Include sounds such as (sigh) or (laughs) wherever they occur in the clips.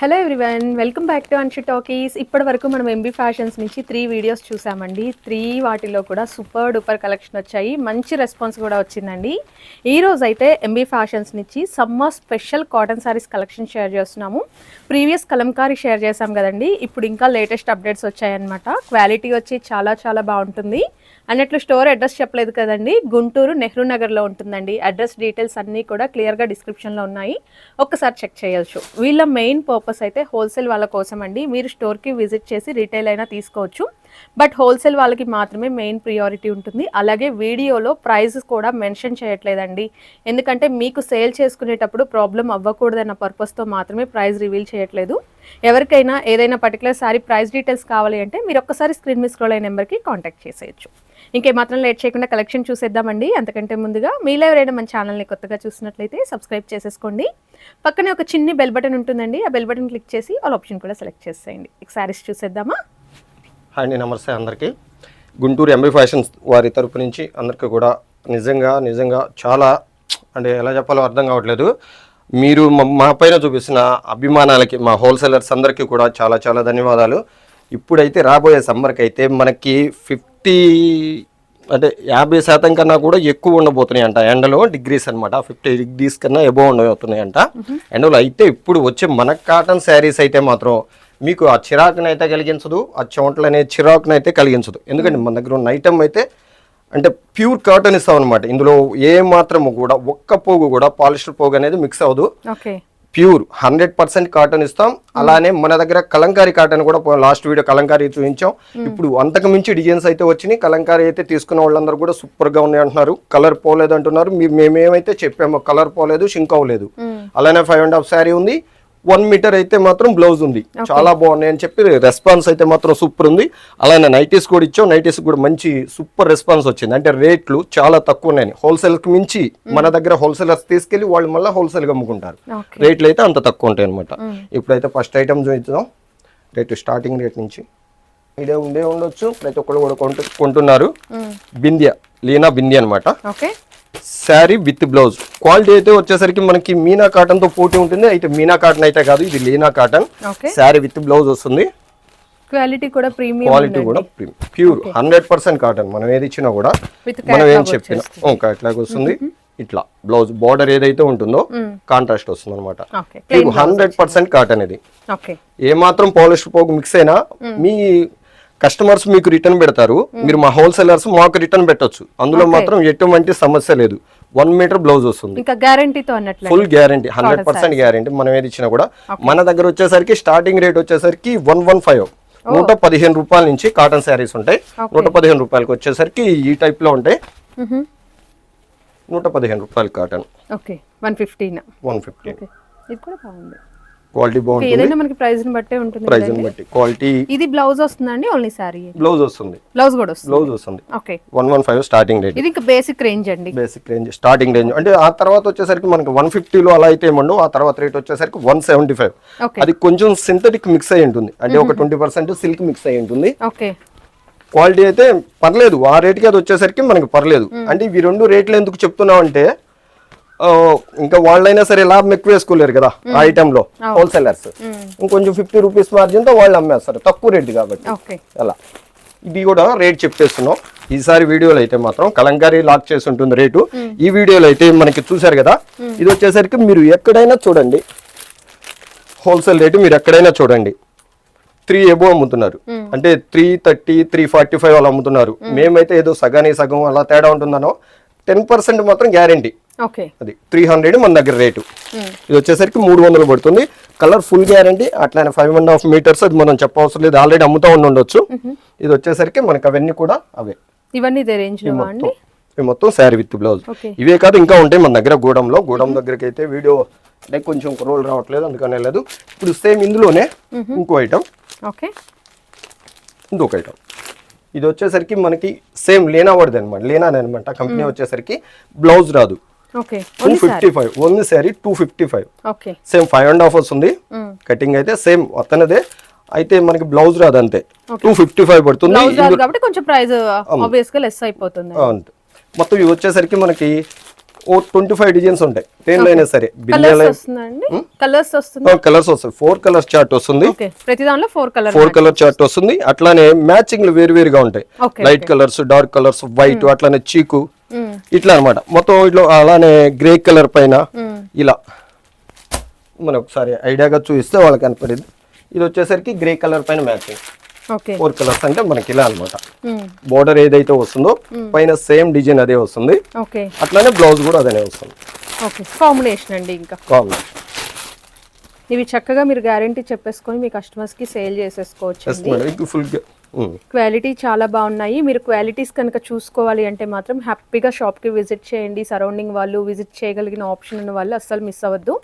Hello everyone welcome back to Anshi talkies ఇప్పటి వరకు మనం ఎంబీ ఫ్యాషన్స్ నుంచి త్రీ వీడియోస్ చూసామండి. త్రీ వాటిలో కూడా సూపర్ డూపర్ కలెక్షన్ వచ్చాయి. మంచి రెస్పాన్స్ కూడా వచ్చిందండి. ఈ అయితే ఎంబీ ఫ్యాషన్స్ నుంచి summer special cotton sarees collection share చేస్తున్నాము. ప్రీవియస్ కలంకారీ షేర్ చేసాం కదండి. ఇప్పుడు ఇంకా లేటెస్ట్ అప్డేట్స్ వచ్చాయన్నమాట. క్వాలిటీ వచ్చి చాలా చాలా బాగుంటుంది. అన్నట్లు స్టోర్ అడ్రస్ చెప్పలేదు కదండి. గుంటూరు నెహ్రూ నగర్లో ఉంటుందండి. అడ్రస్ డీటెయిల్స్ అన్నీ కూడా క్లియర్గా డిస్క్రిప్షన్లో ఉన్నాయి. ఒక్కసారి చెక్ చేయొచ్చు. వీళ్ళ మెయిన్ పర్పస్ అయితే హోల్సేల్ వాళ్ళ కోసం అండి మీరు స్టోర్కి విజిట్ చేసి రీటైల్ అయినా తీసుకోవచ్చు. బట్ హోల్సేల్ వాళ్ళకి మాత్రమే మెయిన్ ప్రియారిటీ ఉంటుంది. అలాగే వీడియోలో ప్రైజెస్ కూడా మెన్షన్ చేయట్లేదండి. ఎందుకంటే మీకు సేల్ చేసుకునేటప్పుడు ప్రాబ్లం అవ్వకూడదన్న పర్పస్తో మాత్రమే ప్రైస్ రివీల్ చేయట్లేదు. ఎవరికైనా ఏదైనా పర్టికులర్ సారీ ప్రైస్ డీటెయిల్స్ కావాలి అంటే మీరు ఒక్కసారి స్క్రీన్ మీద స్క్రోల్ అయిన నెంబర్కి కాంటాక్ట్ చేసేయచ్చు. ఇంకేమాత్రం లేట్ చేయకుండా కలెక్షన్ చూసేద్దామండి. అంతకంటే ముందుగా మీలో ఎవరైనా మన ఛానల్ని కొత్తగా చూసినట్లయితే సబ్స్క్రైబ్ చేసేసుకోండి. పక్కనే ఒక చిన్ని బెల్ బటన్ ఉంటుందండి. ఆ బెల్ బటన్ క్లిక్ చేసి ఆల్ ఆప్షన్ కూడా సెలెక్ట్ చేసేయండి. ఇక సారీస్ చూసేద్దామా? అండి. నమస్తే అందరికీ. గుంటూరు ఎంబీ ఫ్యాషన్స్ వారి తరపు నుంచి అందరికీ కూడా నిజంగా నిజంగా చాలా అంటే ఎలా చెప్పాలో అర్థం కావట్లేదు. మీరు మా- పైన చూపిస్తున్న అభిమానాలకి మా హోల్సేలర్స్ అందరికీ కూడా చాలా చాలా ధన్యవాదాలు. ఇప్పుడైతే రాబోయే సమ్మర్కి అయితే మనకి ఫిఫ్టీ అంటే యాభై శాతం కన్నా కూడా ఎక్కువ ఉండబోతున్నాయి అంట ఎండలో డిగ్రీస్ అనమాట ఫిఫ్టీ డిగ్రీస్ కన్నా ఎబో ఉండబోతున్నాయి అంట ఎండలో అయితే ఇప్పుడు వచ్చే మన కాటన్ శారీస్ అయితే మాత్రం మీకు ఆ చిరాకుని అయితే కలిగించదు ఆ చెమటలు అనే చిరాకుని అయితే కలిగించదు. ఎందుకంటే మన దగ్గర ఉన్న ఐటమ్ అయితే అంటే ప్యూర్ కాటన్ ఇస్తాం అనమాట ఇందులో ఏ మాత్రము కూడా ఒక్క పోగు కూడా పాలిస్టర్ పోగు అనేది మిక్స్ అవ్వదు. ప్యూర్ హండ్రెడ్ పర్సెంట్ కాటన్ ఇస్తాం. అలానే మన దగ్గర కలంకారీ కాటన్ కూడా లాస్ట్ వీడియో కలంకారీ చూపించాం. ఇప్పుడు అంతకు మించి డిజైన్స్ అయితే వచ్చినాయి. కలంకారీ అయితే తీసుకున్న వాళ్ళందరూ కూడా సూపర్గా ఉన్నాయి అంటున్నారు. కలర్ పోలేదు అంటున్నారు మేమేమైతే చెప్పామో కలర్ పోలేదు షింక్ అవ్వలేదు. అలానే ఫైవ్ అండ్ హాఫ్ శారీ ఉంది. వన్ మీటర్ అయితే మాత్రం బ్లౌజ్ ఉంది. చాలా బాగున్నాయి అని చెప్పి రెస్పాన్స్ అయితే మాత్రం సూపర్ ఉంది. అలానే నైటీస్ కూడా ఇచ్చాం. నైటీస్ కూడా మంచి సూపర్ రెస్పాన్స్ వచ్చింది. అంటే రేట్లు చాలా తక్కువ ఉన్నాయి. హోల్సేల్కి మించి మన దగ్గర హోల్సేలర్స్ తీసుకెళ్ళి వాళ్ళు మళ్ళీ హోల్సేల్గా అమ్ముకుంటారు రేట్లు అయితే అంత తక్కువ ఉంటాయి అనమాట ఇప్పుడైతే ఫస్ట్ ఐటమ్ చూపించాం రేటు స్టార్టింగ్ రేట్ నుంచి ఇదే ఉండే ఉండొచ్చు. ప్రతి ఒక్కరు కూడా కొంటు కొంటున్నారు. బింద్య లీనా బింద్య అనమాట శారీ విత్ బ్లౌజ్. క్వాలిటీ అయితే వచ్చేసరికి మనకి మీనా కాటన్తో పోటీ ఉంటుంది. అయితే మీనా కాటన్ అయితే కాదు ఇది Leena cotton. Sari with blouse వస్తుంది. క్వాలిటీ కూడా ప్రీమియం క్వాలిటీ కూడా ప్యూర్ హండ్రెడ్ పర్సెంట్ కాటన్. మనం ఏది ఇచ్చినా కూడా మనం ఏం చెప్పినా. క్యాట్లాగ్ వస్తుంది. ఇట్లా బ్లౌజ్ బార్డర్ ఏదైతే ఉంటుందో కాంట్రాస్ట్ వస్తుంది అనమాట హండ్రెడ్ పర్సెంట్ కాటన్ ఇది. ఏ మాత్రం పాలిస్టర్ పోగు మిక్స్ అయినా మీ కస్టమర్స్ మీకు రిటర్న్ పెడతారు. మీరు మా హోల్సేలర్స్ మాకు రిటర్న్ పెట్టొచ్చు. అందులో మాత్రం ఎటువంటి సమస్య లేదు. వన్ మీటర్ బ్లౌజ్ వస్తుంది. ఇంకా గ్యారంటీతో అన్నట్లు full guarantee hundred percent guarantee మనం ఏది ఇచ్చినా కూడా. మన దగ్గర వచ్చేసరికి స్టార్టింగ్ రేట్ వచ్చేసరికి వన్ వన్ ఫైవ్. నూట పదిహేను రూపాయల నుంచి కాటన్ శారీస్ ఉంటాయి. నూట పదిహేను రూపాయలకి వచ్చేసరికి ఈ టైప్లో ఉంటాయి నూట పదిహేను రూపాయలు cotton. Okay. One fifteen. One fifty okay. ఇది కూడా బాగుంది. క్వాలిటీ బాగుంటుంది. ఏదైనా మనకి ప్రైస్ని బట్టే ఉంటుంది ప్రైస్ బట్టి. క్వాలిటీ ఇది బ్లౌజ్ వస్తుందండి ఓన్లీ సారీ బ్లౌజ్ వస్తుంది. బ్లౌజ్ కూడా వస్తుంది. బ్లౌజ్ వస్తుంది. Okay. One one five starting rate ఇది ఇంకా బేసిక్ రేంజ్ అండి. బేసిక్ రేంజ్ స్టార్టింగ్ రేంజ్ అంటే ఆ తర్వాత వచ్చేసరికి మనకి వన్ ఫిఫ్టీలో అలా అయితే ఏమండవు ఆ తర్వాత రేట్ వచ్చేసరికి వన్ సెవెంటీ ఫైవ్ ఓకే. అది కొంచెం సింథటిక్ మిక్స్ అయి ఉంటుంది. అంటే ఒక ట్వంటీ పర్సెంట్ సిల్క్ మిక్స్ అయి ఉంటుంది. ఓకే. క్వాలిటీ అయితే పర్లేదు ఆ రేట్కి అది వచ్చేసరికి మనకి పర్లేదు. అంటే ఇవి రెండు రేట్లు ఎందుకు చెప్తున్నాం అంటే ఇంకా వాళ్ళైనా సరే లాభం ఎక్కువ వేసుకోలేరు కదా ఆ ఐటెంలో హోల్సేలర్స్ ఇంకొంచెం ఫిఫ్టీ రూపీస్ మార్జిన్తో వాళ్ళు అమ్మేస్తారు. తక్కువ రేట్ కాబట్టి. అలా. ఇది కూడా రేట్ చెప్పేస్తున్నాం. ఈసారి వీడియోలో అయితే మాత్రం కలంకారీ లాక్ చేసి ఉంటుంది రేటు. ఈ వీడియోలో అయితే మనకి చూశారు కదా? ఇది వచ్చేసరికి మీరు ఎక్కడైనా చూడండి. హోల్సేల్ రేటు మీరు ఎక్కడైనా చూడండి. త్రీ ఎబో అమ్ముతున్నారు. అంటే three thirty three forty five అలా అమ్ముతున్నారు. మేమైతే ఏదో సగానికి సగం అలా తేడా ఉంటుందనో టెన్ పర్సెంట్ మాత్రం గ్యారంటీ అది త్రీ హండ్రెడ్ మన దగ్గర రేటు. ఇది వచ్చేసరికి మూడు వందలు పడుతుంది. కలర్ ఫుల్ గ్యారంటీ అట్లానే ఫైవ్ అండ్ హాఫ్ మీటర్స్ అది మనం చెప్పవసరం లేదు. ఆల్రెడీ అమ్ముతూ ఉండి ఉండొచ్చు. ఇది వచ్చేసరికి మనకి అవన్నీ కూడా అవే. ఇవన్నీ మొత్తం శారీ విత్ బ్లౌజ్ ఇవే కాదు ఇంకా ఉంటాయి మన దగ్గర గూడెంలో. గూడెం దగ్గరికి అయితే వీడియో అంటే కొంచెం రోల్ రావట్లేదు అందుకనే లేదు ఇప్పుడు సేమ్ ఇందులోనే ఇంకో ఐటమ్ ఓకే. ఇంకొక ఐటమ్ ఇది వచ్చేసరికి మనకి సేమ్ లేనా వాడిది అనమాట. లేనా అనమాట. కంపెనీ వచ్చేసరికి బ్లౌజ్ రాదు. Two fifty five only saree two fifty five same five and half వస్తుంది. కటింగ్ అయితే సేమ్ అతనిదే. అయితే మనకి బ్లౌజ్ రాదు అంతే టూ ఫిఫ్టీ ఫైవ్ పడుతుంది కాబట్టి కొంచెం ప్రైస్ ఆబ్వియస్గా లెస్ అయిపోతుంది. ఆ, అంతే మొత్తం ఇవి వచ్చేసరికి మనకి ఓ ట్వంటీ ఫైవ్ డిజైన్స్ ఉంటాయి. దేనిలో అయినా సరే. కలర్స్ కలర్స్ వస్తాయి ఫోర్ కలర్స్ చార్ట్ వస్తుంది. ఓకే. ప్రతి దానిలో four colour four colour chart వస్తుంది. అట్లానే మ్యాచింగ్లు వేరు వేరుగా ఉంటాయి. Light colours dark colours white అట్లానే చీకు. ఇట్లా అన్నమాట. మొత్తం ఇట్లా అలానే గ్రే కలర్ పైన ఇలా మనం ఒకసారి ఐడియాగా చూపిస్తే వాళ్ళకి కనపడింది. ఇది వచ్చేసరికి గ్రే కలర్ పైన మ్యాచింగ్. ఓకే. ఫోర్ కలర్స్ అంటే మనకి ఇలా అనమాట బోర్డర్ ఏదైతే వస్తుందో పైన సేమ్ డిజైన్ అదే వస్తుంది. ఓకే. అట్లానే బ్లౌజ్ కూడా అదే వస్తుంది. ఓకే. కాంబినేషన్ అండి ఇంకా. కాంబినేషన్ ఇవి చక్కగా మీరు గ్యారంటీ చెప్పేసుకొని మీ కస్టమర్స్కి సేల్ చేసేసుకోవచ్చు ఫుల్ క్వాలిటీ చాలా బాగున్నాయి. మీరు క్వాలిటీస్ కనుక చూసుకోవాలి అంటే మాత్రం హ్యాపీగా షాప్కి విజిట్ చేయండి. సరౌండింగ్ వాళ్ళు విజిట్ చేయగలిగిన ఆప్షన్ ఉన్న వాళ్ళు అస్సలు మిస్ అవ్వద్దు.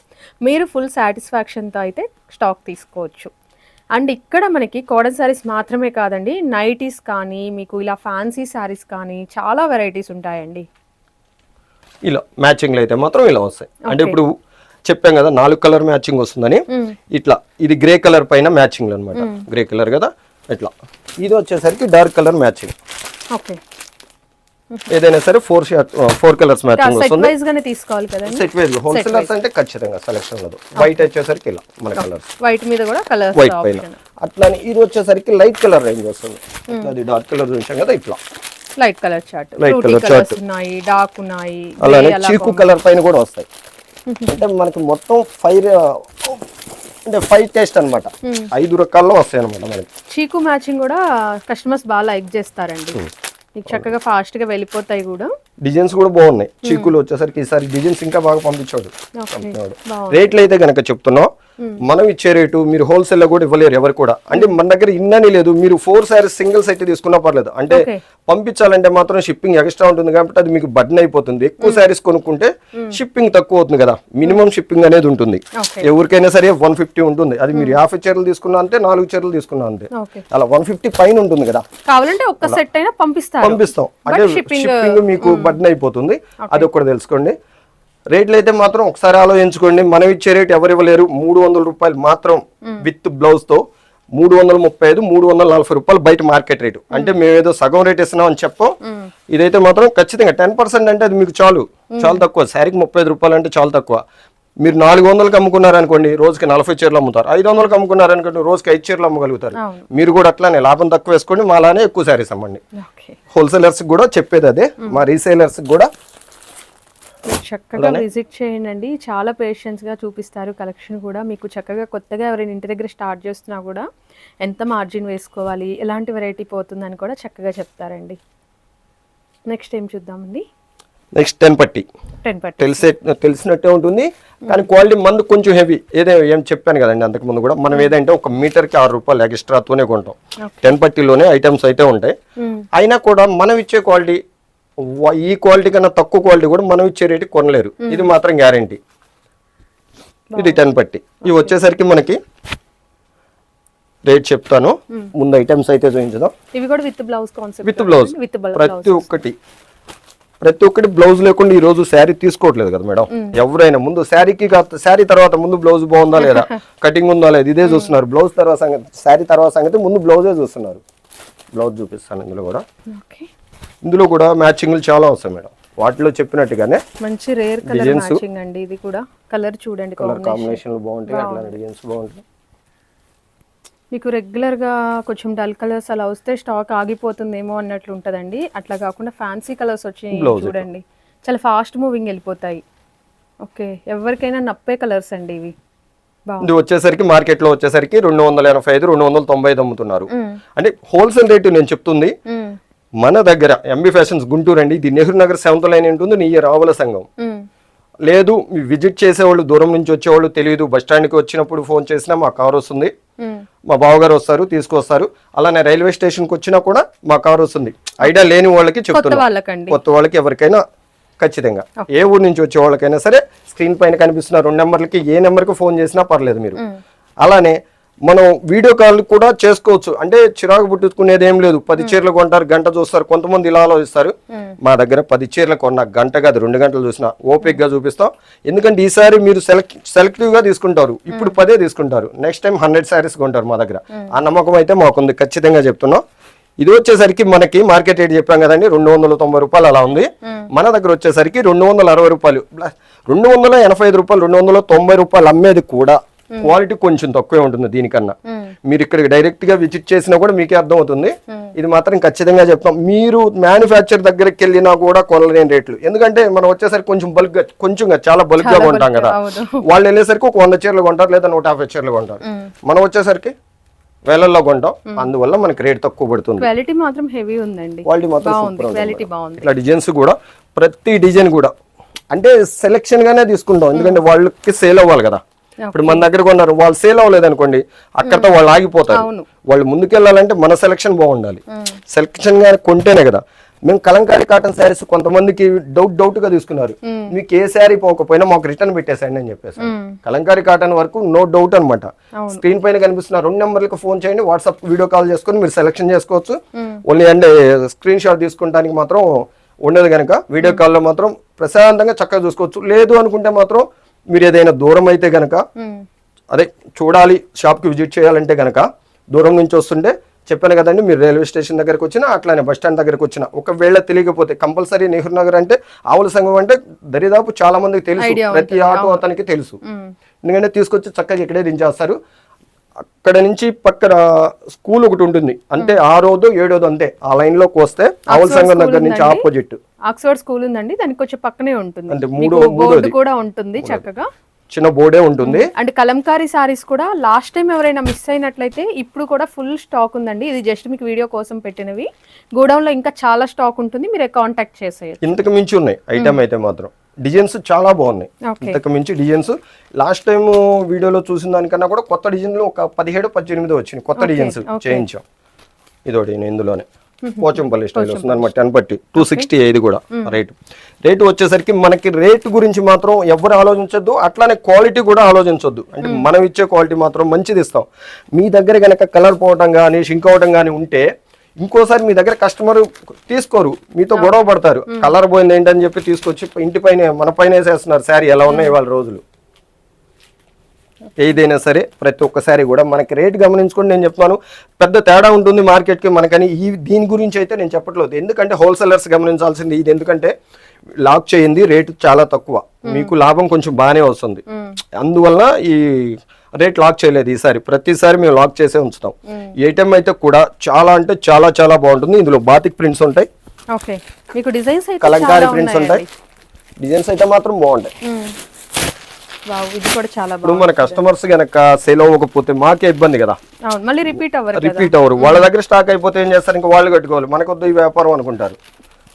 మీరు ఫుల్ సాటిస్ఫాక్షన్తో అయితే స్టాక్ తీసుకోవచ్చు. అండ్ ఇక్కడ మనకి కాటన్ శారీస్ మాత్రమే కాదండి నైటీస్ కానీ మీకు ఇలా ఫ్యాన్సీ శారీస్ కానీ చాలా వెరైటీస్ ఉంటాయండి. ఇలా మ్యాచింగ్లు అయితే మాత్రం ఇలా వస్తాయి. అంటే ఇప్పుడు చెప్పాం కదా నాలుగు కలర్ మ్యాచింగ్ వస్తుందని. ఇట్లా ఇది గ్రే కలర్ పైన మ్యాచింగ్ అనమాట గ్రే కలర్ కదా ఇట్లా. ఇది వచ్చేసరికి డార్క్ కలర్ మ్యాచింగ్ ఓకే. ఏదైనా సరే four chart four colours matching వస్తుంది. తీసుకోవాలి కదండి? సెట్ వైజ్ హోల్సేలర్స్ అంటే ఖచ్చితంగా సెలెక్షన్ ఉండదు. వైట్ వచ్చేసరికి ఇలా మన కలర్స్ వైట్ మీద కూడా కలర్స్ వైట్ పైన. అట్లానే ఇది వచ్చేసరికి లైట్ కలర్ రేంజ్ వస్తుంది. అది డార్క్ కలర్ చూసాం కదా ఇట్లా. Light colour chart fruity colour colours ఉన్నాయి డార్క్ ఉన్నాయి అలానే చీకు కలర్ పైన కూడా వస్తాయి. (laughs) అంటే మనకి మొత్తం ఫైవ్ అంటే ఫైవ్ టేస్ట్ అన్నమాట. ఐదు రకాల్లో వస్తాయి అనమాట మనకి. చీకు మ్యాచింగ్ కూడా కస్టమర్స్ బాగా లైక్ చేస్తారండి. చక్కగా ఫాస్ట్గా వెళ్ళిపోతాయి కూడా. డిజైన్స్ కూడా బాగున్నాయి. చీకులు వచ్చేసరికి ఈసారి డిజైన్స్ ఇంకా బాగా పంపించాడు. రేట్లు అయితే గనక చెప్తున్నాం. మనం ఇచ్చే రేటు మీరు హోల్సేల్లో కూడా ఇవ్వలేరు ఎవరు కూడా. అంటే మన దగ్గర ఇన్నని లేదు. మీరు ఫోర్ సారీస్ సింగిల్ సెట్ తీసుకున్నా పర్లేదు. అంటే. పంపించాలంటే మాత్రం షిప్పింగ్ ఎక్స్ట్రా ఉంటుంది కాబట్టి అది మీకు బడ్న్ అయిపోతుంది. ఎక్కువ సారీస్ కొనుక్కుంటే షిప్పింగ్ తక్కువ అవుతుంది కదా. మినిమం షిప్పింగ్ అనేది ఉంటుంది. ఎవరికైనా సరే వన్ ఫిఫ్టీ ఉంటుంది. అది మీరు యాభై చీరలు తీసుకున్నా అంతే నాలుగు చీరలు తీసుకున్నా అంతే. అలా వన్ ఫిఫ్టీ పైన ఉంటుంది కదా. కావాలంటే ఒక్క సెట్ అయినా పంపిస్తారు. పంపిస్తాం. అంటే షిప్పింగ్ మీకు బడ్న్ అయిపోతుంది. అది ఒకటి తెలుసుకోండి. రేట్లు అయితే మాత్రం ఒకసారి ఆలోచించుకోండి. మనం ఇచ్చే రేట్ ఎవరు ఇవ్వలేరు మూడు వందల రూపాయలు మాత్రం విత్ బ్లౌజ్తో మూడు వందల ముప్పై ఐదు మూడు వందల నలభై రూపాయలు బయట మార్కెట్ రేటు. అంటే మేము ఏదో సగం రేట్ ఇస్తున్నాం అని చెప్పం. ఇదైతే మాత్రం ఖచ్చితంగా టెన్ పర్సెంట్ అంటే అది మీకు చాలు. చాలా తక్కువ. శారీకి ముప్పై ఐదు రూపాయలు అంటే చాలా తక్కువ. మీరు నాలుగు వందలకి అమ్ముకున్నారనుకోండి రోజుకి నలభై చీరలు అమ్ముతారు. ఐదు వందలకి అమ్ముకున్నారనుకోండి రోజుకి ఐదు చీరలు అమ్మగలుగుతారు. మీరు కూడా అట్లానే లాభం తక్కువ వేసుకోండి మా అలానే ఎక్కువ శారీస్ అమ్మండి. హోల్సేలర్స్ కూడా చెప్పేది అదే మా రీసేలర్స్ కూడా చక్కగా విజిట్ చేయండి చాలా పేషెన్స్గా చూపిస్తారు కలెక్షన్ కూడా. మీకు చక్కగా కొత్తగా ఎవరైనా ఇంటి దగ్గర స్టార్ట్ చేస్తున్నా కూడా ఎంత మార్జిన్ వేసుకోవాలి ఎలాంటి వెరైటీ పోతుందని కూడా చక్కగా చెప్తారండి. నెక్స్ట్ ఏం చూద్దామండి? నెక్స్ట్ టెన్ పట్టి. తెలిసే తెలిసినట్టే ఉంటుంది కానీ క్వాలిటీ మందు కొంచెం హెవీ. ఏదో ఏం చెప్పాను కదండి అంతకు ముందు కూడా. మనం ఏదంటే ఒక మీటర్కి ఆరు రూపాయలు ఎక్స్ట్రాతోనే కొంటాం. టెన్ పట్టీలోనే ఐటమ్స్ అయితే ఉంటాయి. అయినా కూడా మనం ఇచ్చే క్వాలిటీ ఈ క్వాలిటీ కన్నా తక్కువ క్వాలిటీ కూడా మనం ఇచ్చే రేటు కొనలేరు. ఇది మాత్రం గ్యారంటీ. ఇది టెన్ పట్టి. ఇవి వచ్చేసరికి మనకి రేట్ చెప్తాను. ముందు ఐటమ్స్ అయితే చూపించదాం. ఇవి కూడా with blouse concept with blouse. With blouse ప్రతి ఒక్కటి. ప్రతి ఒక్కటి బ్లౌజ్ లేకుండా ఈ రోజు శారీ తీసుకోవట్లేదు కదా మేడం. ఎవరైనా ముందు శారీకి శారీ తర్వాత ముందు బ్లౌజ్ బాగుందా లేదా? (laughs) కటింగ్ ఉందా లేదా? ఇదే చూస్తున్నారు. బ్లౌజ్ తర్వాత సంగతి శారీ తర్వాత సంగతి ముందు బ్లౌజే చూస్తున్నారు. బ్లౌజ్ చూపిస్తాను ఇందులో కూడా. ఇందులో కూడా మ్యాచింగ్లు చాలా వస్తాయి మేడం. వాటిలో చెప్పినట్టుగానే మంచి రేర్ కలర్ మ్యాచింగ్ అండి. ఇది కూడా. కలర్ చూడండి కలర్ కాంబినేషన్ బాగుంటాయి. అట్లా డిజైన్స్ బాగుంటాయి. మీకు రెగ్యులర్గా కొంచెం డల్ కలర్స్ అలా వస్తే స్టాక్ ఆగిపోతుందేమో అన్నట్లు ఉంటదండి. అట్లా కాకుండా ఫ్యాన్సీ కలర్స్ వచ్చి చూడండి. చాలా ఫాస్ట్ మూవింగ్ వెళ్ళిపోతాయి. ఓకే ఎవరికైనా నప్పే కలర్స్ అండి ఇవి. ఇది వచ్చేసరికి మార్కెట్లో వచ్చేసరికి రెండు వందల ఎనభై ఐదు రెండు వందల తొంభై ఐదు అమ్ముతున్నారు. అంటే హోల్సేల్ రేటు నేను చెప్తుంది. మన దగ్గర ఎంబీ ఫ్యాషన్స్ గుంటూరు అండి. ఇది నెహ్రూ నగర్ సెవెంత్ లైన్ ఉంటుంది నీ రావుల సంఘం. లేదు విజిట్ చేసేవాళ్ళు దూరం నుంచి వచ్చేవాళ్ళు తెలియదు. బస్ స్టాండ్కి వచ్చినప్పుడు ఫోన్ చేసినా మా కార్ వస్తుంది. మా బావగారు వస్తారు తీసుకొస్తారు. అలానే రైల్వే స్టేషన్కి వచ్చినా కూడా మా కార్ వస్తుంది. ఐడియా లేని వాళ్ళకి కొత్త చెప్తున్నా. వాళ్ళకండి. కొత్త వాళ్ళకి ఎవరికైనా ఖచ్చితంగా. ఏ ఊరు నుంచి వచ్చే వాళ్ళకైనా సరే స్క్రీన్ పైన కనిపిస్తున్న రెండు నెంబర్లకి ఏ నెంబర్కి ఫోన్ చేసినా పర్లేదు మీరు. అలానే మనం వీడియో కాల్ కూడా చేసుకోవచ్చు. అంటే చిరాకు పుట్టుకునేది ఏం లేదు. పది చీరలు కొంటారు గంట చూస్తారు. కొంతమంది ఇలా ఆలోచిస్తారు. మా దగ్గర పది చీరలు కొన్న గంట కాదు రెండు గంటలు చూసిన ఓపిక్గా చూపిస్తాం. ఎందుకంటే ఈసారి మీరు సెలెక్ట్ సెలెక్టివ్గా తీసుకుంటారు. ఇప్పుడు పదే తీసుకుంటారు. నెక్స్ట్ టైం హండ్రెడ్ శారీస్ కొంటారు మా దగ్గర. ఆ నమ్మకం అయితే మాకుంది. ఖచ్చితంగా చెప్తున్నాం. ఇది వచ్చేసరికి మనకి మార్కెట్ రేట్ చెప్పాం కదండి రెండు వందల తొంభై రూపాయలు అలా ఉంది. మన దగ్గర వచ్చేసరికి రెండు వందల అరవై రూపాయలు. రెండు వందల ఎనభై ఐదు రూపాయలు రెండు వందల తొంభై రూపాయలు అమ్మేది కూడా. క్వాలిటీ కొంచెం తక్కువే ఉంటుంది దీనికన్నా. మీరు ఇక్కడికి డైరెక్ట్గా విజిట్ చేసినా కూడా మీకే అర్థం అవుతుంది ఇది మాత్రం ఖచ్చితంగా చెప్తాం. మీరు మ్యానుఫ్యాక్చర్ దగ్గరికి వెళ్ళినా కూడా కొనలేని రేట్లు. ఎందుకంటే మనం వచ్చేసరికి కొంచెం బల్క్గా కొంచెం చాలా బల్క్గా కొంటాం కదా. వాళ్ళు వెళ్ళేసరికి ఒక వంద చీరలు కొంటారు లేదా నూట యాభై చీరలు కొంటారు. మనం వచ్చేసరికి వేలల్లో కొంటాం. అందువల్ల మనకి రేట్ తక్కువ పడుతుంది. క్వాలిటీ మాత్రం హెవీ ఉందండి. క్వాలిటీ మాత్రం క్వాలిటీ బాగుంది. ఇట్లా డిజైన్స్ కూడా ప్రతి డిజైన్ కూడా అంటే సెలెక్షన్ గానే తీసుకుంటాం ఎందుకంటే వాళ్ళకి సేల్ అవ్వాలి కదా. ఇప్పుడు మన దగ్గర కొన్నారు వాళ్ళు సేల్ అవ్వలేదు అనుకోండి అక్కడతో వాళ్ళు ఆగిపోతారు. వాళ్ళు ముందుకెళ్ళాలంటే మన సెలెక్షన్ బాగుండాలి. సెలెక్షన్గా కొంటేనే కదా. మేము కలంకారీ కాటన్ శారీస్ కొంతమందికి డౌట్ డౌట్గా తీసుకున్నారు. మీకు ఏ శారీ పోకపోయినా మాకు రిటర్న్ పెట్టేసండి అని చెప్పేసి. కలంకారీ కాటన్ వరకు నో డౌట్ అన్నమాట. స్క్రీన్ పైన కనిపిస్తున్న రెండు నెంబర్లకు ఫోన్ చేయండి వాట్సాప్ వీడియో కాల్ చేసుకొని మీరు సెలెక్షన్ చేసుకోవచ్చు. ఓన్లీ అంటే స్క్రీన్ షాట్ తీసుకుంటానికి మాత్రం ఉండదు కనుక వీడియో కాల్లో మాత్రం ప్రశాంతంగా చక్కగా చూసుకోవచ్చు. లేదు అనుకుంటే మాత్రం మీరు ఏదైనా దూరం అయితే గనక. అదే చూడాలి షాప్కి విజిట్ చేయాలంటే గనక దూరం నుంచి వస్తుంటే చెప్పాను కదండి మీరు రైల్వే స్టేషన్ దగ్గరకు వచ్చినా అట్లానే బస్ స్టాండ్ దగ్గరకు వచ్చినా ఒకవేళ తెలియకపోతే కంపల్సరీ నెహ్రూ నగర్ అంటే ఆవుల సంఘం అంటే దరిదాపు చాలా మందికి తెలుసు ప్రతి ఆటో అతనికి తెలుసు. ఎందుకంటే తీసుకొచ్చి చక్కగా ఇక్కడే దించేస్తారు. అక్కడ నుంచి పక్కన స్కూల్ ఒకటి ఉంటుంది. అంటే ఆరోదో ఏడోదో అంతే. ఆ లైన్లోకి వస్తే ఆవుల సంఘం దగ్గర నుంచి ఆపోజిట్. ఆక్స్ఫర్డ్ స్కూల్ ఉందండి. దానికి కొంచెం పక్కనే ఉంటుంది. అంటే మూడో- బోర్డు. కూడా ఉంటుంది చక్కగా. చిన్న బోర్డే ఉంటుంది. అండ్ కలంకారీ సారీస్ కూడా లాస్ట్ టైం ఎవరైనా మిస్ అయినట్లయితే ఇప్పుడు కూడా ఫుల్ స్టాక్ ఉందండి. ఇది జస్ట్ మీకు వీడియో కోసం పెట్టినవి. గోడౌన్లో ఇంకా చాలా స్టాక్ ఉంటుంది. మీరు కాంటాక్ట్ చేసేయచ్చు. ఇంతకు మించి ఉన్నాయి. ఐటమ్ అయితే మాత్రం. డిజైన్స్ చాలా బాగున్నాయి. ఇంతకు మించి డిజైన్స్. లాస్ట్ టైం వీడియోలో చూసిన దానికన్నా కూడా కొత్త డిజైన్లు ఒక పదిహేడు పద్దెనిమిది వచ్చినాయి. కొత్త డిజైన్స్ చేయించాం. ఇదోటి నేను ఇందులోనే. పోచంపల్లి స్టైల్ వస్తుంది అనమాట టెన్ పట్టి. టూ సిక్స్టీ ఐదు కూడా రేటు. రేటు వచ్చేసరికి మనకి రేటు గురించి మాత్రం ఎవరు ఆలోచించొద్దు. అట్లానే క్వాలిటీ కూడా ఆలోచించొద్దు. అంటే మనం ఇచ్చే క్వాలిటీ మాత్రం మంచిది ఇస్తాం. మీ దగ్గర కనుక కలర్ పోవటం కానీ షింక్ అవటం కానీ ఉంటే ఇంకోసారి మీ దగ్గర కస్టమర్ తీసుకోరు. మీతో గొడవ పడతారు. కలర్ పోయింది ఏంటని చెప్పి తీసుకొచ్చి ఇంటి పైన మన పైన వేసేస్తున్నారు శారీ. ఎలా ఉన్నాయి ఇవాళ రోజులు? ఏదైనా సరే ప్రతి ఒక్కసారి కూడా మనకి రేట్ గమనించుకొని నేను చెప్తున్నాను. పెద్ద తేడా ఉంటుంది మార్కెట్కి మనకని. ఈ దీని గురించి అయితే నేను చెప్పట్లేదు. ఎందుకంటే హోల్సేలర్స్ గమనించాల్సింది ఇది. ఎందుకంటే లాక్ చేయింది రేటు చాలా తక్కువ. మీకు లాభం కొంచెం బాగానే వస్తుంది. అందువల్ల ఈ రేట్ లాక్ చేయలేదు ఈసారి. ప్రతిసారి మేము లాక్ చేసే ఉంచుతాం. ఐటమ్ అయితే కూడా చాలా అంటే చాలా చాలా బాగుంటుంది. ఇందులో బాతిక్ ప్రింట్స్ ఉంటాయి. ఓకే. మీకు డిజైన్స్ అయితే కలంకారీ ప్రింట్స్ ఉంటాయి. డిజైన్స్ అయితే మాత్రం బాగుంటాయి. ఉమ్. వావ్ ఇది కూడా చాలా ఇప్పుడు మన కస్టమర్స్ గనక సేల్ అవ్వకపోతే మాకే ఇబ్బంది కదా. మళ్ళీ రిపీట్ అవ్వరు రిపీట్ అవ్వరు. వాళ్ళ దగ్గర స్టాక్ అయిపోతే ఏం చేస్తారు? ఇంకా వాళ్ళు కట్టుకోవాలి. మనకొద్దు ఈ వ్యాపారం అనుకుంటారు.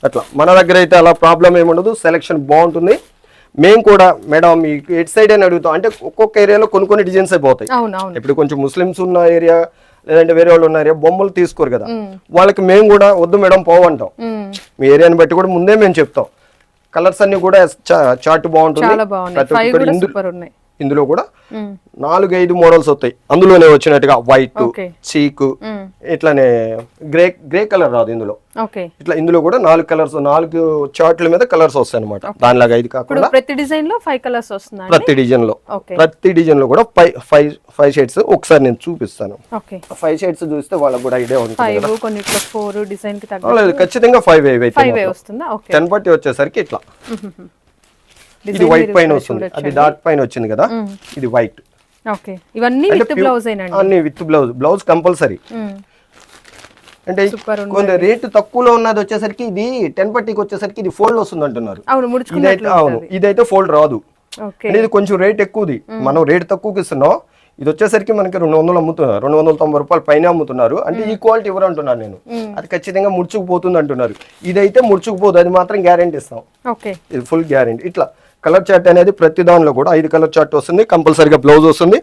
అట్లా. మన దగ్గర అయితే అలా ప్రాబ్లం ఏమి ఉండదు. సెలెక్షన్ బాగుంటుంది. మేము కూడా మేడం మీ ఎట్ సైడ్ అని అడుగుతాం. అంటే ఒక్కొక్క ఏరియాలో కొన్ని కొన్ని డిజైన్స్ అయిపోతాయి. ఇప్పుడు కొంచెం ముస్లిమ్స్ ఉన్న ఏరియా లేదంటే వేరే వాళ్ళు ఉన్న ఏరియా బొమ్మలు తీసుకోరు కదా. వాళ్ళకి మేము కూడా వద్దు మేడం పోవంటాం. మీ ఏరియాని బట్టి కూడా ముందే మేము చెప్తాం. కలర్స్ అన్ని కూడా చార్ట్ బాగుంటుంది. ప్రతి ఫైవ్ ఇందులో కూడా ఉమ్. నాలుగు ఐదు మోడల్స్ వస్తాయి. అందులోనే వచ్చినట్టుగా వైట్ చీకు. ఇట్లానే గ్రే గ్రే కలర్ రాదు ఇందులో. ఇట్లా ఇందులో కూడా నాలుగు కలర్స్ నాలుగు చార్ట్ల మీద కలర్స్ వస్తాయి అనమాట దానిలాగా ఇప్పుడు కాకుండా ప్రతి డిజైన్లో ఫైవ్ కలర్స్ వస్తున్నాయి ప్రతి డిజైన్లో ప్రతి డిజైన్లో కూడా ఫైవ్ ఫైవ్ ఫైవ్ షేడ్స్ ఒకసారి నేను చూపిస్తాను. ఫైవ్ షేడ్స్ చూస్తే వాళ్ళకి కూడా ఐడియా ఉంటుంది ఫోర్ డిజైన్ ఖచ్చితంగా ఫైవ్ ఫైవ్ టెన్ పట్టి వచ్చేసరికి ఇట్లా. ఇది వైట్ పైన వస్తుంది. అది డార్క్ పైన వచ్చింది కదా? ఇది వైట్ ఓకే. ఇవన్నీ విత్ బ్లౌజ్ అన్ని విత్ బ్లౌజ్ బ్లౌజ్ కంపల్సరీ. అంటే కొంత రేటు తక్కువలో ఉన్నది వచ్చేసరికి ఇది టెన్ పట్టీకి వచ్చేసరికి ఇది ఫోల్డ్ వస్తుంది అంటున్నారు. అవును ఇదైతే ఫోల్డ్ రాదు. ఇది కొంచెం రేట్ ఎక్కువది. మనం రేట్ తక్కువకి ఇస్తున్నాం. ఇది వచ్చేసరికి మనకి రెండు వందలు అమ్ముతున్నారు. రెండు వందల తొంభై రూపాయలు పైన అమ్ముతున్నారు. అంటే ఈ క్వాలిటీ ఎవరు అంటున్నాను నేను అది ఖచ్చితంగా ముడుచుకుపోతుంది అంటున్నారు. ఇదైతే ముడుచుకుపోదు. అది మాత్రం గ్యారెంటీ ఇస్తాం. ఇది ఫుల్ గ్యారెంటీ ఇట్లా. కలర్ చార్ట్ అనేది ప్రతి దానిలో కూడా ఐదు కలర్ చార్ట్ వస్తుంది కంపల్సరీగా బ్లౌజ్ వస్తుంది.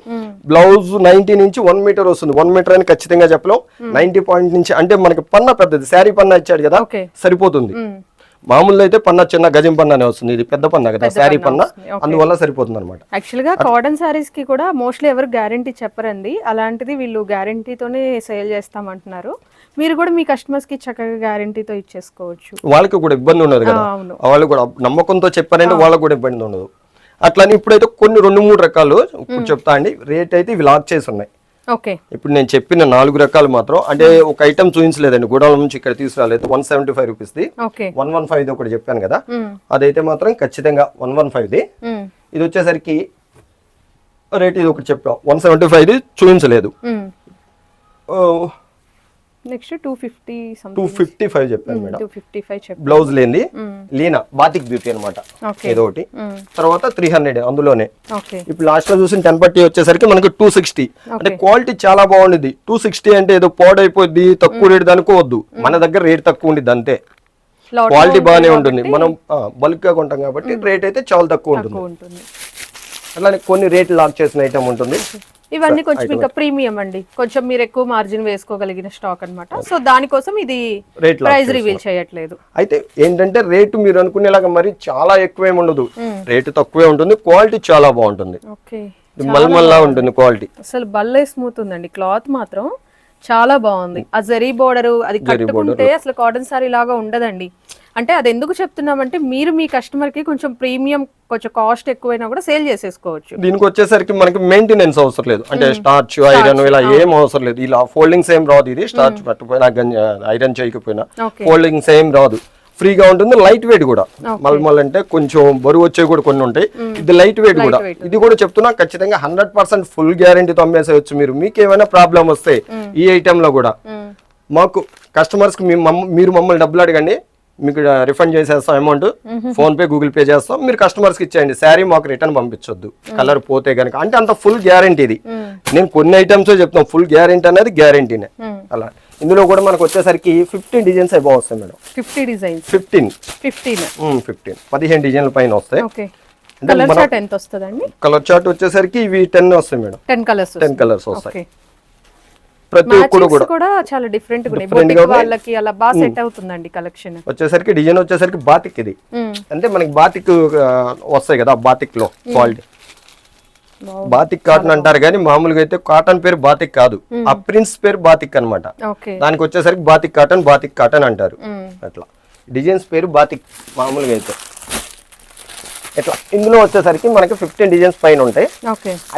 బ్లౌజ్ నైన్టీ నుంచి వన్ మీటర్ వస్తుంది. వన్ మీటర్ అని ఖచ్చితంగా చెప్పలేం. నైన్టీ పాయింట్ నుంచి అంటే మనకి పన్న పెద్దది శారీ పన్న ఇచ్చాడు కదా సరిపోతుంది. మామూలు అయితే పన్న చిన్న గజం పన్న అనే వస్తుంది. ఇది పెద్ద పన్న కదా శారీ పన్న. అందువల్ల సరిపోతుంది అనమాట యాక్చువల్గా కాటన్ సారీస్కి కూడా మోస్ట్లీ ఎవరు గ్యారంటీ చెప్పరండి. అలాంటిది వీళ్ళు గ్యారంటీతోనే సేల్ చేస్తామంటున్నారు. మీరు కూడా మీ కస్టమర్స్కి చక్కగా గ్యారంటీతో ఇచ్చేసుకోవచ్చు. వాళ్ళకి కూడా ఇబ్బంది ఉండదు కదా? వాళ్ళు కూడా నమ్మకంతో చెప్పారంటే వాళ్ళకి కూడా ఇబ్బంది ఉండదు. అట్లానే ఇప్పుడైతే కొన్ని రెండు మూడు రకాలు ఇప్పుడు చెప్తా అండి. రేట్ అయితే ఇవి లాక్ చేసి ఉన్నాయి. ఓకే. ఇప్పుడు నేను చెప్పిన నాలుగు రకాలు మాత్రం అంటే ఒక ఐటమ్ చూపించలేదండి. గూడెం నుంచి ఇక్కడ తీసుకురాలేదు. వన్ సెవెంటీ ఫైవ్ రూపీస్ది ఓకే. వన్ వన్ ఫైవ్ ఒకటి చెప్పాను కదా. అదైతే మాత్రం ఖచ్చితంగా వన్ వన్ ఫైవ్ది మ్మ్. ఇది వచ్చేసరికి రేట్ ఇది ఒకటి చెప్పాం. వన్ సెవెంటీ ఫైవ్ది చూపించలేదు. మ్మ్. Next two fifty two fifty five చెప్పాను మేడం. టూ ఫిఫ్టీ ఫైవ్ చెప్పు బ్లౌజ్ లేనిది లీనా బాతిక్ బ్యూటీ అనమాట ఏదో ఒకటి. తర్వాత త్రీ హండ్రెడ్ అందులోనే. ఇప్పుడు లాస్ట్లో చూసిన టెన్ పట్టి వచ్చేసరికి మనకి టూ సిక్స్టీ. అంటే క్వాలిటీ చాలా బాగుండిద్ది. టూ సిక్స్టీ అంటే ఏదో పాడైపోద్ది తక్కువ రేట్ అనుకోవద్దు మన దగ్గర రేట్ తక్కువ ఉండిద్ది అంతే. క్వాలిటీ బాగానే ఉంటుంది. మనం బల్క్గా కొంటాం కాబట్టి రేట్ అయితే చాలా తక్కువ ఉంటుంది. అట్లానే కొన్ని రేట్ లాక్ చేసిన ఐటమ్ ఉంటుంది. ఇవన్నీ కొంచెం ఇంకా ప్రీమియం అండి. కొంచెం మీరు ఎక్కువ మార్జిన్ వేసుకోగలిగిన స్టాక్ అన్నమాట. సో దానికోసం ఇది రేట్ ప్రైస్ రివీల్ చేయట్లేదు. అయితే ఏంటంటే రేటు మీరు అనుకునేలాగా మరి చాలా ఎక్కువేం ఉండదు. రేటు తక్కువే ఉంటుంది క్వాలిటీ చాలా బాగుంటుంది. ఓకే మల్మల్లా ఉంటుంది క్వాలిటీ అసలు భలే స్మూత్ ఉందండి. క్లాత్ మాత్రం చాలా బాగుంది. ఆ జరీ బోర్డర్ అది కట్టుకుంటే అసలు కాటన్ సారీ లాగా ఉండదండి. అంటే అది ఎందుకు చెప్తున్నామంటే మీరు మీ కస్టమర్కి కొంచెం ప్రీమియం కొంచెం కాస్ట్ ఎక్కువైనా కూడా సేల్ చేసేసుకోవచ్చు. దీనికి వచ్చేసరికి మనకి మెయింటెనెన్స్ అవసరం లేదు. అంటే స్టార్చ్ ఐరన్ ఇలా ఏం అవసరం లేదు. ఇలా ఫోల్డింగ్స్ ఏం రాదు ఇది స్టార్చ్ పట్టుపోయినా ఐరన్ చేయకపోయినా ఫోల్డింగ్స్ ఏం రాదు. ఫ్రీగా ఉంటుంది లైట్ వెయిట్ కూడా. మల్మల్ అంటే కొంచెం బరువు వచ్చేవి కూడా కొన్ని ఉంటాయి. ఇది లైట్ వెయిట్ కూడా. ఇది కూడా చెప్తున్నా ఖచ్చితంగా హండ్రెడ్ పర్సెంట్ ఫుల్ గ్యారంటీతో అమ్మేసేయచ్చు మీరు. మీకు ఏమైనా ప్రాబ్లం వస్తే ఈ ఐటెం లో కూడా మాకు కస్టమర్స్కి మీ మమ్మ- మీరు మమ్మల్ని డబ్బులు అడగండి. మీకు రిఫండ్ చేసేస్తాం amount phone pay Google Pay చేస్తాం. మీరు కస్టమర్స్కి ఇచ్చేయండి. శారీ మాకు రిటర్న్ పంపించొద్దు. కలర్ పోతే కనుక అంటే అంత ఫుల్ గ్యారంటీ ఇది. నేను కొన్ని ఐటమ్స్ చెప్తాం. ఫుల్ గ్యారంటీ అనేది గ్యారంటీనే అలా. ఇందులో కూడా మనకు వచ్చేసరికి ఫిఫ్టీన్ డిజైన్స్ అయిపో వస్తాయి madam. Fifty designs fifteen fifteen fifteen పదిహేను డిజైన్ల పైన వస్తాయి. కలర్ చార్ట్ వచ్చేసరికి ఇవి టెన్ వస్తాయి madam. Ten colours ten colours వస్తాయి. ప్రతి ఒక్కరు మ్యాచింగ్స్ కూడా. కూడా చాలా డిఫరెంట్ ఉన్నాయి. Different గా బొటిక్ ఉన్నాయి. వాళ్ళకి అలా బాగా సెట్ అవుతుందండి కలెక్షన్ వచ్చేసరికి డిజైన్ వచ్చేసరికి బాతిక్ ఇది. అంటే మనకి బాతిక్ వస్తాయి కదా బాతిక్లో క్వాలిటీ బాతిక్ కాటన్ అంటారు కానీ మామూలుగా అయితే కాటన్ పేరు బాతిక్ కాదు. ఆ ప్రిన్స్ పేరు బాతిక్ అన్నమాట. ఓకే. దానికి వచ్చేసరికి బాతిక్ కాటన్ బాతిక్ కాటన్ అంటారు. అట్లా. డిజైన్స్ పేరు బాతిక్ మామూలుగా అయితే. ఇట్లా. ఇందులో వచ్చేసరికి మనకి ఫిఫ్టీన్ డిజైన్స్ పైన ఉంటాయి.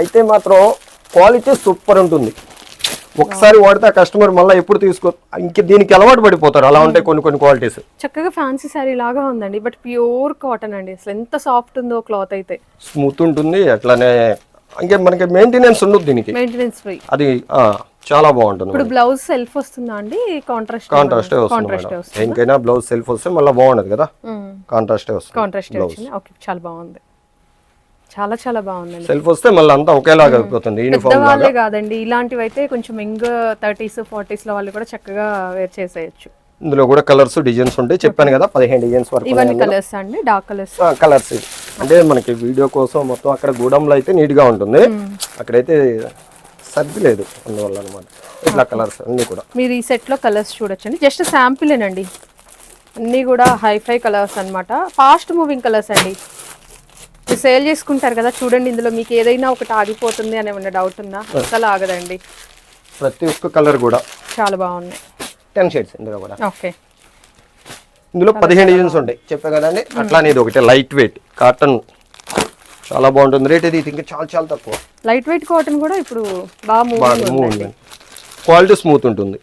అయితే మాత్రం క్వాలిటీ సూపర్ ఉంటుంది. ఒకసారి వాడితే ఆ కస్టమర్ మళ్ళీ ఎప్పుడు తీసుకో ఇంక దీనికి అలవాటు పడిపోతారు. అలా ఉంటాయి కొన్ని కొన్ని క్వాలిటీస్ చక్కగా ఫ్యాన్సీ శారీ లాగా ఉందండి బట్ ప్యూర్ కాటన్ అండి. అసలు ఎంత సాఫ్ట్ ఉందో క్లాత్ అయితే. స్మూత్ ఉంటుంది అట్లానే ఇంకే మనకి మెయింటెనెన్స్ ఉండదు దీనికి. మెయింటెనెన్స్ ఫ్రీ అది ఆ, చాలా బాగుంటుంది ఇప్పుడు బ్లౌజ్ సెల్ఫ్ వస్తుందా అండి? కాంట్రాస్ట్ కాంట్రాస్టే వస్తుంది ఇంకైనా బ్లౌజ్ సెల్ఫ్ వస్తే మళ్ళీ బాగుండదు కదా? కాంట్రాస్టే వస్తుంది కాంట్రాస్ట్ ఓకే చాలా బాగుంది. చాలా చాలా బాగుందండి. సెల్ఫ్ వస్తే మళ్ళీ అంతా ఒకేలాగా అయిపోతుంది యూనిఫామ్ పెద్దవాళ్ళే కాదండి ఇలాంటివి అయితే కొంచెం యంగ్ థర్టీస్ ఫార్టీస్లో వాళ్ళు కూడా చక్కగా వేర్ చేసేయచ్చు. ఇందులో కూడా కలర్స్ డిజైన్స్ ఉంటాయి. చెప్పాను కదా పదిహేను డిజైన్స్ వరకు ఇవన్నీ కలర్స్ అండి డార్క్ కలర్స్ కలర్స్ అంటే మనకి వీడియో కోసం మొత్తం అక్కడ గూడెంలో అయితే నీట్గా ఉంటుంది. అక్కడైతే సర్ది లేదు అందువల్ల అనమాట. ఇట్లా కలర్స్ అన్ని కూడా. మీరు ఈ సెట్లో కలర్స్ చూడొచ్చండి. జస్ట్ శాంపిలేనండి అన్నీ కూడా హైఫై కలర్స్ అన్నమాట. ఫాస్ట్ మూవింగ్ కలర్స్ అండి. మీరు సేల్ చేసుకుంటారు కదా చూడండి ఇందులో మీకు ఏదైనా ఒకటి ఆగిపోతుంది అని ఏమన్నా డౌట్ ఉందా అసలు ఆగదండి. ప్రతి ఒక్క కలర్ కూడా. చాలా బాగున్నాయి టెన్ షేడ్స్ ఇందులో కూడా. ఓకే. ఇందులో పదిహేను డిజైన్స్ ఉంటాయి. చెప్పా కదండి అట్లానే ఇది ఒకటి లైట్ వెయిట్ కాటన్ చాలా బాగుంటుంది. రేట్ ఇది ఇంకా చాలా చాలా తక్కువ. లైట్ వెయిట్ కాటన్ కూడా ఇప్పుడు బాగా క్వాలిటీ స్మూత్ ఉంటుంది.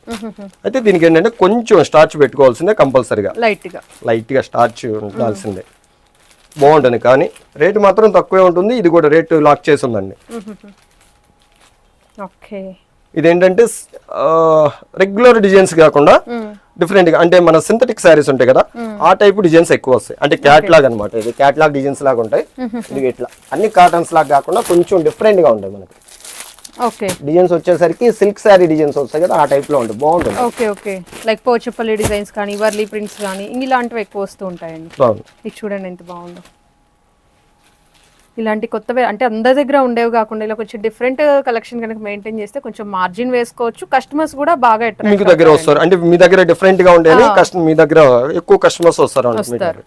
అయితే దీనికి ఏంటంటే కొంచెం స్టార్చ్ పెట్టుకోవాల్సిందే కంపల్సరీగా. లైట్గా లైట్గా స్టార్చ్ ఉండాల్సిందే. బాగుంటుంది. కానీ రేటు మాత్రం తక్కువే ఉంటుంది. ఇది కూడా రేటు లాక్ చేసి ఉందండి. ఓకే. ఇదేంటంటే రెగ్యులర్ డిజైన్స్ కాకుండా డిఫరెంట్గా అంటే మన సింథటిక్ శారీస్ ఉంటాయి కదా ఆ టైప్ డిజైన్స్ ఎక్కువ వస్తాయి. అంటే క్యాట్లాగ్ అన్నమాట. ఇది క్యాట్లాగ్ డిజైన్స్ లాగా ఉంటాయి. ఇది ఇట్లా అన్ని కాటన్స్ లాగా కాకుండా కొంచెం డిఫరెంట్గా ఉంటాయి మనకి. డిజైన్స్ వచ్చేసరికి సిల్క్ శారీ డిజైన్స్ వస్తాయి కదా ఆ టైప్లో ఉంటుంది. బాగుంటుంది. Okay okay like Pochampally designs కానీ వర్లీ ప్రింట్స్ కానీ ఇలాంటివి ఎక్కువ వస్తూ ఉంటాయండి. బాగుంది. ఇది చూడండి ఎంత బాగుందో. ఇలాంటి కొత్తవి అంటే అందరి దగ్గర ఉండేవి కాకుండా ఇలా కొంచెం డిఫరెంట్ కలెక్షన్ కనుక మెయింటైన్ చేస్తే కొంచెం మార్జిన్ వేసుకోవచ్చు. కస్టమర్స్ కూడా బాగా మీకు దగ్గర వస్తారు. అంటే మీ దగ్గర డిఫరెంట్గా ఉండేది మీ దగ్గర ఎక్కువ కస్టమర్స్ వస్తారు. దగ్గర.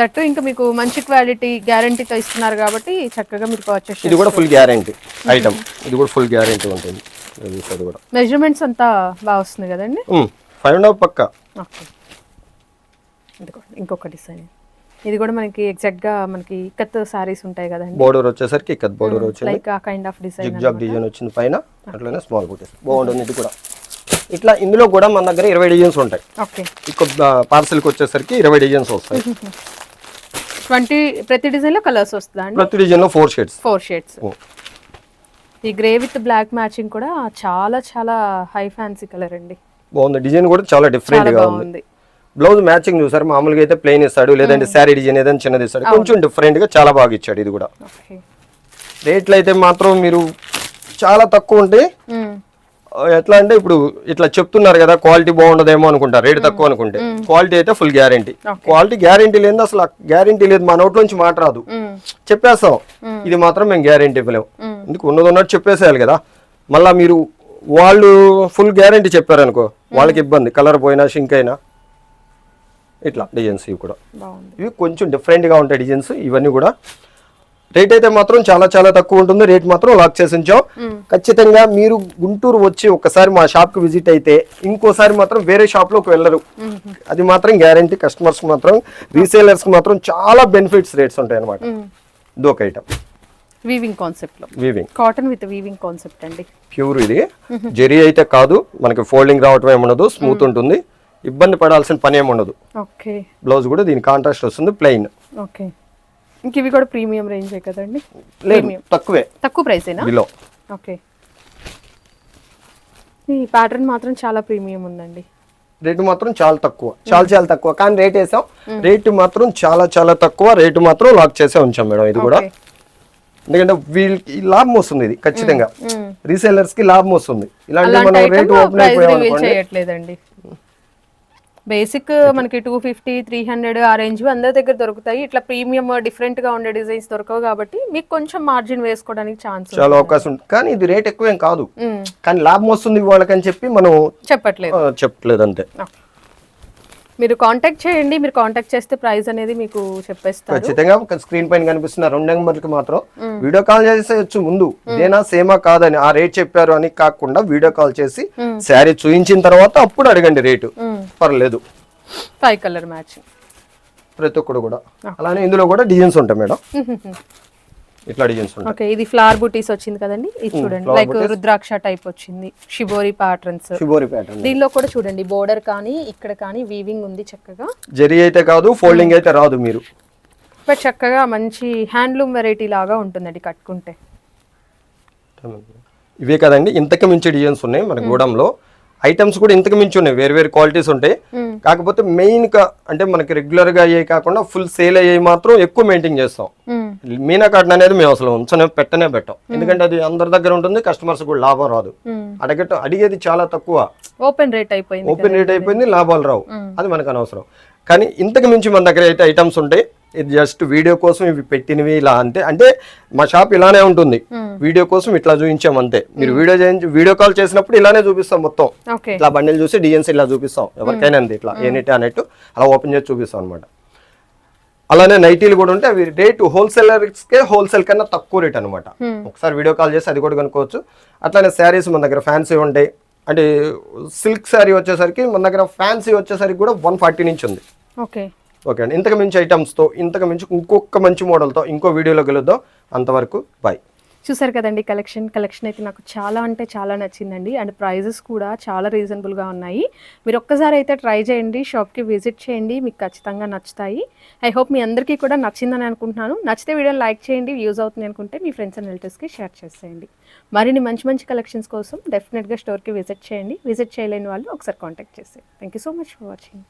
దట్టు ఇంకా మీకు మంచి క్వాలిటీ గ్యారంటీతో ఇస్తున్నారు కాబట్టి చక్కగా మీరు పర్చేస్ ఇది కూడా ఫుల్ గ్యారంటీ ఐటమ్ ఇది కూడా ఫుల్ గ్యారంటీ ఉంటుంది. కూడా. మెజర్మెంట్స్ అంతా బాగా వస్తుంది కదండి? ఫైవ్ అండ్ హాఫ్ పక్క. ఇంకొక డిజైన్ ఇది కూడా మనకి ఎగ్జాక్ట్గా మనకి ఇక్కత్ సారీస్ ఉంటాయి కదండి. బోర్డర్ వచ్చేసరికి ఇక్కడ బోర్డర్ వచ్చింది. లైక్ ఆ kind of design zigzag design వచ్చింది పైన అట్లనే స్మాల్ బూటీస్ బాగుంటుంది ఇది కూడా. ఇట్లా ఇందులో కూడా మన దగ్గర ఇరవై డిజైన్స్ ఉంటాయి. పార్సల్కి వచ్చేసరికి ఇరవై డిజైన్స్ వస్తాయి. ట్వంటీ ప్రతి డిజైన్లో కలర్స్ వస్తుందా అండి? ప్రతి డిజైన్లో ఫోర్ షేడ్స్ ఫోర్ షేడ్స్ ఈ గ్రే విత్ బ్లాక్ మ్యాచింగ్ కూడా చాలా చాలా హై ఫ్యాన్సీ కలర్ అండి. బాగుంది. డిజైన్ కూడా చాలా డిఫరెంట్గా ఉంది. బ్లౌజ్ మ్యాచింగ్ చూసారు మామూలుగా అయితే ప్లెయిన్ ఇస్తాడు లేదంటే శారీ డిజైన్ ఏదైనా చిన్నది ఇస్తాడు. కొంచెం డిఫరెంట్గా చాలా బాగా ఇచ్చాడు ఇది కూడా. రేట్లు అయితే మాత్రం మీరు చాలా తక్కువ ఉంటే ఎట్లా అంటే ఇప్పుడు ఇట్లా చెప్తున్నారు కదా క్వాలిటీ బాగుండదేమో అనుకుంటారు రేట్ తక్కువ అనుకుంటే. క్వాలిటీ అయితే ఫుల్ గ్యారంటీ క్వాలిటీ గ్యారంటీ లేదు అసలు గ్యారంటీ లేదు మా నుంచి మాట రాదు. చెప్పేస్తాం. ఇది మాత్రం మేము గ్యారంటీ ఇవ్వలేము ఎందుకు ఉన్నది ఉన్నట్టు చెప్పేసేయాలి కదా. మళ్ళా మీరు వాళ్ళు ఫుల్ గ్యారంటీ చెప్పారనుకో వాళ్ళకి ఇబ్బంది. కలర్ పోయినా షింక్ అయినా. ఇట్లా డిజైన్స్ ఇవి కూడా. ఇవి కొంచెం డిఫరెంట్గా ఉంటాయి డిజైన్స్ ఇవన్నీ కూడా రేట్ అయితే మాత్రం చాలా చాలా తక్కువ ఉంటుంది. రేట్ మాత్రం లాక్ చేసి ఉంచాం ఖచ్చితంగా మీరు గుంటూరు వచ్చి ఒకసారి మా షాప్కి విజిట్ అయితే ఇంకోసారి మాత్రం వేరే షాప్లోకి వెళ్ళరు. అది మాత్రం గ్యారంటీ కస్టమర్స్ మాత్రం రీసేలర్స్కి మాత్రం చాలా బెనిఫిట్స్ రేట్స్ ఉంటాయి అనమాట ఇది ఒక ఐటమ్ వీవింగ్ కాన్సెప్ట్లో. Weaving cotton with weaving concept అండి. ప్యూర్ ఇది. జెరీ అయితే కాదు. మనకి ఫోల్డింగ్ రావటం ఏముండదు స్మూత్ ఉంటుంది. ఇబ్బంది పడాల్సిన పని ఏమి ఉండదు. ఓకే బ్లౌజ్ కూడా దీని కాంట్రాస్ట్ వస్తుంది. ప్లెయిన్ ఓకే ఇంక ఇవి కూడా ప్రీమియం రేంజే కదండి? లేదు తక్కువే. తక్కువ ప్రైసేనా? Below okay. ఈ ప్యాటర్న్ మాత్రం చాలా ప్రీమియం ఉందండి. రేటు మాత్రం చాలా తక్కువ. చాలా చాలా తక్కువ. కానీ రేట్ వేసాం. రేటు మాత్రం చాలా చాలా తక్కువ. రేటు మాత్రం లాక్ చేసే ఉంచాం మేడం ఇది కూడా. ఎందుకంటే వీళ్ళకి లాభం వస్తుంది ఇది ఖచ్చితంగా. రీసేలర్స్కి లాభం వస్తుంది. ఇలాంటి మనం రేటు ఓపెన్ ప్రైస్ అయిపోయాం బేసిక్ మనకి టూ ఫిఫ్టీ త్రీ హండ్రెడ్ ఆ రేంజ్ అందరి దగ్గర దొరుకుతాయి. ఇట్లా ప్రీమియం డిఫరెంట్గా ఉండే డిజైన్స్ దొరకవు కాబట్టి మీకు కొంచెం మార్జిన్ వేసుకోవడానికి ఛాన్స్ చాలా అవకాశం ఉంది కానీ ఇది రేట్ ఎక్కువేం కాదు. కానీ లాభం వస్తుంది వాళ్ళకని చెప్పి మనం చెప్పట్లేదు. ఆ, చెప్పట్లేదు అంతే. మీరు కాంటాక్ట్ చేయండి మీరు కాంటాక్ట్ చేస్తే ప్రైస్ అనేది మీకు చెప్పేస్తారు. ఖచ్చితంగా ఒక స్క్రీన్ పైన కనిపిస్తున్న రెండు నెంబర్లకి మాత్రం వీడియో కాల్ చేసేయచ్చు ముందు. ఇదేనా సేమా కాదని ఆ రేట్ చెప్పారు అని కాకుండా వీడియో కాల్ చేసి శారీ చూయించిన తర్వాత అప్పుడు అడగండి రేటు పర్లేదు. ఫైవ్ కలర్ మ్యాచింగ్ ప్రతి ఒక్కడు కూడా. అలానే ఇందులో కూడా డిజైన్స్ ఉంటాయి మేడం. ఇట్లా డిజైన్స్ ఉంటాయి. ఓకే ఇది ఫ్లవర్ బుటీస్ వచ్చింది కదండి? ఇది చూడండి. లైక్ రుద్రాక్ష టైప్ వచ్చింది. షిబోరి ప్యాటర్న్స్ షిబోరి ప్యాటర్న్ దీనిలో కూడా చూడండి బోర్డర్ కానీ ఇక్కడ కానీ వీవింగ్ ఉంది చక్కగా. జరీ అయితే కాదు ఫోల్డింగ్ అయితే రాదు మీరు. బట్ చక్కగా మంచి హ్యాండ్లూమ్ వెరైటీ లాగా ఉంటుందండి కట్టుకుంటే. ఇవే కదండి ఇంతకు మించి డిజైన్స్ ఉన్నాయి మన గూడెంలో. ఐటమ్స్ కూడా ఇంతకు మించి ఉన్నాయి. వేరు వేరు క్వాలిటీస్ ఉంటాయి. కాకపోతే మెయిన్గా అంటే మనకి రెగ్యులర్గా అయ్యాయి కాకుండా ఫుల్ సేల్ అయ్యాయి మాత్రం ఎక్కువ మెయింటైన్ చేస్తాం. మీనా కాటన్ అనేది మేము అసలు ఉంచనే పెట్టనే పెట్టాం. ఎందుకంటే అది అందరి దగ్గర ఉంటుంది కస్టమర్స్ కూడా లాభం రాదు. అడగట అడిగేది చాలా తక్కువ. ఓపెన్ రేట్ అయిపోయింది ఓపెన్ రేట్ అయిపోయింది లాభాలు రావు. అది మనకు అనవసరం. కానీ ఇంతకు మించి మన దగ్గర అయితే ఐటమ్స్ ఉంటాయి. ఇది జస్ట్ వీడియో కోసం ఇవి పెట్టినవి ఇలా అంతే. అంటే మా షాప్ ఇలానే ఉంటుంది. వీడియో కోసం ఇట్లా చూపించాం అంతే. మీరు వీడియో చేయించి వీడియో కాల్ చేసినప్పుడు ఇలానే చూపిస్తాం మొత్తం. ఇట్లా బండిల్ చూసి డిఎన్సీ ఇలా చూపిస్తాం. ఎవరికైనా అంతే ఇట్లా. ఏనిటి అన్నట్టు అలా ఓపెన్ చేసి చూపిస్తాం అనమాట అలానే నైటీలు కూడా ఉంటే అవి రేటు హోల్సేలర్స్కే హోల్సేల్ కన్నా తక్కువ రేట్ అనమాట ఒకసారి వీడియో కాల్ చేసి అది కూడా కనుక్కోవచ్చు. అట్లానే శారీస్ మన దగ్గర ఫ్యాన్సీ ఉంటాయి అంటే సిల్క్ శారీ వచ్చేసరికి మన దగ్గర ఫ్యాన్సీ వచ్చేసరికి కూడా వన్ ఫార్టీ నుంచి ఉంది. ఓకే ఓకే అండి. ఇంతకు మించి ఐటమ్స్తో ఇంతకు మించి ఇంకొక మంచి మోడల్తో ఇంకో వీడియోలో కలుద్దాం. అంతవరకు బాయ్ చూసారు కదండి కలెక్షన్ కలెక్షన్ అయితే నాకు చాలా అంటే చాలా నచ్చిందండి. అండ్ ప్రైజెస్ కూడా చాలా రీజనబుల్గా ఉన్నాయి. మీరు ఒక్కసారి అయితే ట్రై చేయండి షాప్కి విజిట్ చేయండి మీకు ఖచ్చితంగా నచ్చుతాయి. ఐ హోప్ మీ అందరికీ కూడా నచ్చిందని అనుకుంటున్నాను. నచ్చితే వీడియోని లైక్ చేయండి యూజ్ అవుతుంది అనుకుంటే మీ ఫ్రెండ్స్ అండ్ రిలేటివ్స్కి షేర్ చేసేయండి. మరిన్ని మంచి మంచి కలెక్షన్స్ కోసం డెఫినెట్గా స్టోర్కి విజిట్ చేయండి. విజిట్ చేయలేని వాళ్ళు ఒకసారి కాంటాక్ట్ చేసేయండి. Thank you so much for watching.